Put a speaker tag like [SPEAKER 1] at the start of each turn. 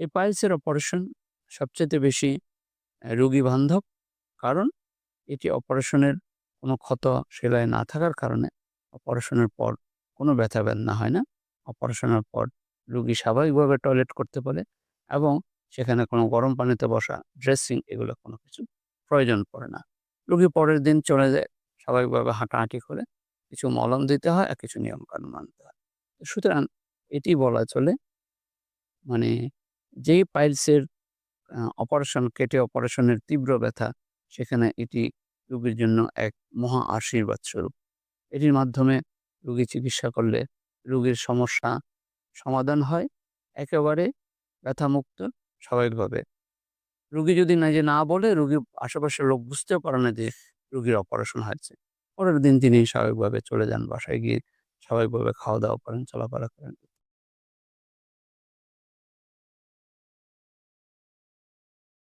[SPEAKER 1] এই পাইলসের অপারেশন সবচেয়ে বেশি রোগী বান্ধব। কারণ এটি অপারেশনের কোনো ক্ষত সেলাই না থাকার কারণে অপারেশনের পর কোনো ব্যথা বেদনা হয় না। অপারেশনের পর রুগী স্বাভাবিকভাবে টয়লেট করতে পারে এবং সেখানে কোনো গরম পানিতে বসা, ড্রেসিং এগুলো কোনো কিছু প্রয়োজন পড়ে না। রোগী পরের দিন চলে যায় স্বাভাবিকভাবে হাঁটাহাঁটি করে। কিছু মলম দিতে হয় আর কিছু নিয়মকানুন মানতে হয়। সুতরাং এটি বলা চলে মানে যেই পাইলসের অপারেশন কেটে অপারেশনের তীব্র ব্যথা সেখানে এটি রোগীর জন্য এক মহা আশীর্বাদ স্বরূপ। এটির মাধ্যমে রোগী চিকিৎসা করলে রোগীর সমস্যা সমাধান হয় একেবারে ব্যথামুক্ত স্বাভাবিকভাবে। রুগী যদি না যে না বলে রোগী আশেপাশের লোক বুঝতেও পারে না যে রুগীর অপারেশন হয়েছে। পরের দিন তিনি স্বাভাবিকভাবে চলে যান বাসায় গিয়ে স্বাভাবিকভাবে খাওয়া-দাওয়া করেন, চলাফেরা করেন।